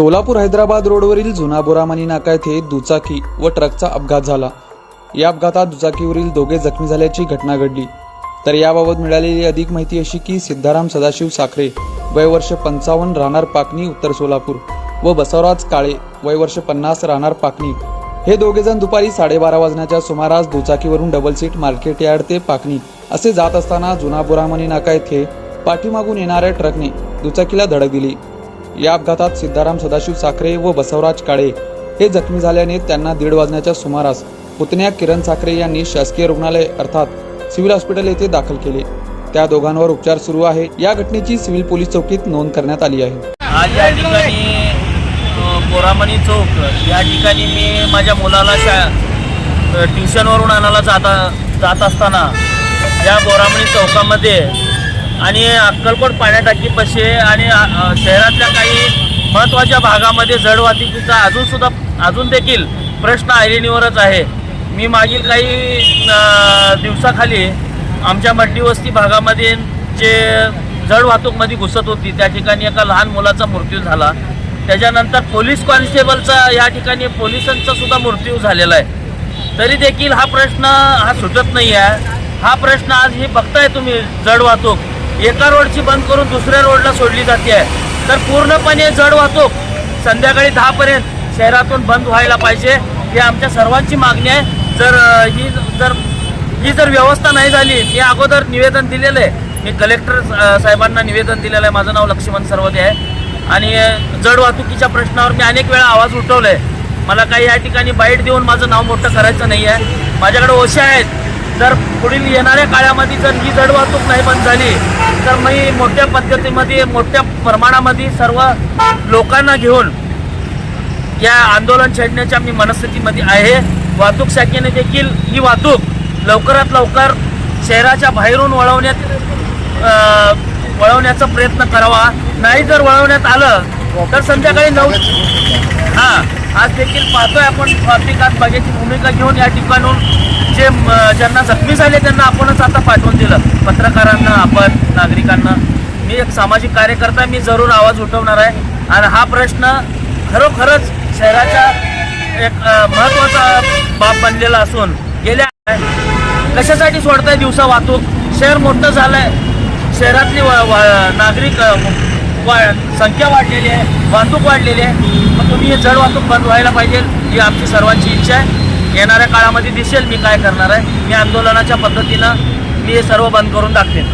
सोलापूर हैदराबाद रोडवरील जुना बोरामणी नाका येथे दुचाकी व ट्रकचा अपघात झाला. या अपघातात दुचाकीवरील दोघे जखमी झाल्याची घटना घडली. तर याबाबत मिळालेली अधिक माहिती अशी की सिद्धाराम सदाशिव साखरे वय वर्ष पंचावन्न राहणार पाकणी उत्तर सोलापूर व बसवराज काळे वय वर्ष पन्नास राहणार पाकणी. हे दोघे जण दुपारी साडेबारा वाजण्याच्या सुमारास दुचाकीवरून डबल सीट मार्केट यार्ड ते पाकणी असे जात असताना जुना बोरामणी नाका येथे पाठीमागून येणाऱ्या ट्रकने दुचाकीला धडक दिली. या अपघातात सिद्धाराम सदाशिव साखरे व बसवराज काळे हे जखमी झाल्याने त्यांना दीड वाजण्याच्या सुमारास पुतण्या किरण साखरे यांनी शासकीय रुग्णालय अर्थात सिव्हिल हॉस्पिटल येथे दाखल केले. त्या दोघांवर उपचार सुरू आहे. या घटनेची सिव्हिल पोलीस चौकीत नोंद करण्यात आली आहे. आज या ठिकाणी बोरामणी चौक या ठिकाणी मी माझ्या मुलाला शा ट्युशनवरून आणायला जाता जात असताना या बोरामणी चौकामध्ये आणि अक्कलकोट पाण्याटाकीपाशी आणि शहरातल्या काही महत्त्वाच्या भागामध्ये जड वाहतुकीचा अजूनसुद्धा अजून देखील प्रश्न ऐरणीवरच आहे. मी मागील काही दिवसाखाली आमच्या मड्डी वस्ती भागामध्ये जे जड वाहतूकमध्ये घुसत होती त्या ठिकाणी एका लहान मुलाचा मृत्यू झाला. त्याच्यानंतर पोलीस कॉन्स्टेबलचा या ठिकाणी पोलिसांचा सुद्धा मृत्यू झालेला आहे. तरी देखील हा प्रश्न हा सुटत नाही आहे हा प्रश्न आज हे बघताय तुम्ही जड वाहतूक. एका रोडची बंद करून दुसऱ्या रोडला सोडली जाते. आहे तर पूर्णपणे जड वाहतूक संध्याकाळी दहापर्यंत शहरातून बंद व्हायला पाहिजे. ही आमच्या सर्वांची मागणी आहे. जर ही जर ही जर व्यवस्था नाही झाली मी अगोदर निवेदन दिलेलं आहे. मी कलेक्टर साहेबांना निवेदन दिलेलं आहे. माझं नाव लक्ष्मण सर्वदे आहे. आणि जड वाहतुकीच्या प्रश्नावर मी अनेक वेळा आवाज उठवला आहे मला काही या ठिकाणी बाईट देऊन माझं नाव मोठं करायचं नाही आहे. माझ्याकडे ओशा आहेत. जर पुढील येणाऱ्या काळामध्ये जर ही जड वाहतूक नाही बंद झाली तर मी मोठ्या पद्धतीमध्ये मोठ्या प्रमाणामध्ये सर्व लोकांना घेऊन या आंदोलन छेडण्याच्या मी मनस्थितीमध्ये आहे. वाहतूक शाखेने देखील ही वाहतूक लवकरात लवकर शहराच्या बाहेरून वळवण्यात वळवण्याचा प्रयत्न करावा. नाही जर वळवण्यात आलं तर संध्याकाळी नऊ हां आज देखील पाहतोय आपण. ट्रॉफिक आज बघायची भूमिका घेऊन या ठिकाणून जे ज्यांना जखमी झाले त्यांना आपणच आता पाठवून दिलं. पत्रकारांना आपण नागरिकांना. मी एक सामाजिक कार्यकर्ता मी जरूर आवाज उठवणार आहे. आणि हा प्रश्न खरोखरच शहराच्या एक महत्त्वाचा बाब बनलेला असून गेल्या कशासाठी सोडताय दिवसा वाहतूक? शहर मोठं झालंय. शहरातली वा- वा- नागरिक वा संख्या वाढलेली आहे. वाहतूक वाढलेली आहे. मग तुम्ही हे जड वाहतूक बंद व्हायला पाहिजे ही आमची सर्वांची इच्छा आहे. येणाऱ्या काळामध्ये दिसेल मी काय करणार आहे. मी आंदोलनाच्या पद्धतीनं मी हे सर्व बंद करून दाखवेन